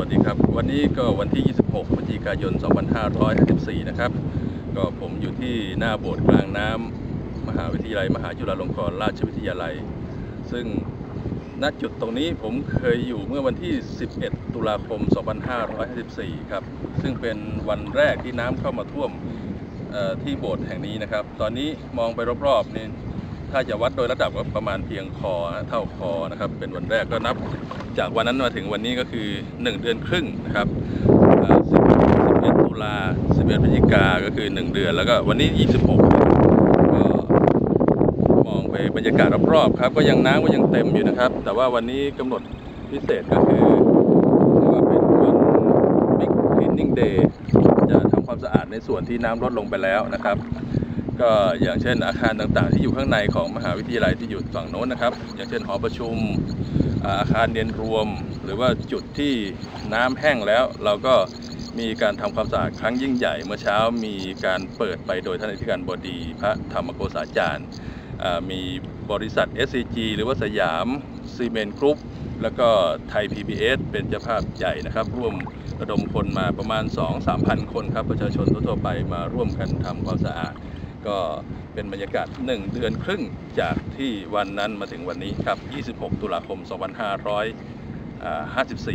วัสดีครับ วันนี้ก็วันที่ 26 พฤศจิกายน 2554 นะครับ ก็ผมอยู่ที่หน้าโบสถ์กลางน้ำมหาวิทยาลัย มหาจุฬาลงกรณราชวิทยาลัย ซึ่งณจุดตรงนี้ผมเคยอยู่เมื่อวันที่ 11 ตุลาคม 2554 ครับ ซึ่งเป็นวันแรกที่น้ำเข้ามาท่วมที่โบสถ์แห่งนี้นะครับ ตอนนี้มองไปรอบๆนี่ถ้าจะวัดโดยระดับก็ประมาณเพียงคอเท่าคอนะครับ เป็นวันแรกก็นับ จากวันนั้นมาถึงวันนี้ก็คือ 1 เดือนครึ่งนะครับ10 11ตุลา11พฤศจิกาก็คือ 1 เดือน แล้วก็วันนี้ 26ก็มองไปบรรยากาศรอบๆครับ ก็ยังน้ำก็ยังเต็มอยู่นะครับ แต่ว่าวันนี้กำหนดพิเศษก็คือว่าเป็นวัน Big Cleaning Day จะทำความสะอาดในส่วนที่น้ำลดลงไปแล้วนะครับ ก็อย่างเช่นอาคารต่างๆ ที่อยู่ข้างในของมหาวิทยาลัยที่อยู่ฝั่งโน้นนะครับ อย่างเช่นหอประชุมอาคารเรียนรวม หรือว่าจุดที่น้ำแห้งแล้ว เราก็มีการทำความสะอาดครั้งยิ่งใหญ่ เมื่อเช้ามีการเปิดไปโดยท่านอธิการบดีพระธรรมโกษาจารย์มีบริษัท SCG หรือว่าสยามซีเมนต์กรุ๊ปแล้วก็ไทย PBS เป็นเจ้าภาพใหญ่นะครับ ร่วมระดมคนมาประมาณ 2-3พันคนครับ ประชาชนทั่วๆไปมาร่วมกันทำความสะอาด ก็เป็นบรรยากาศ 1 เดือนครึ่งจากที่วันนั้นมาถึงวันนี้ครับ 26 ตุลาคม 2554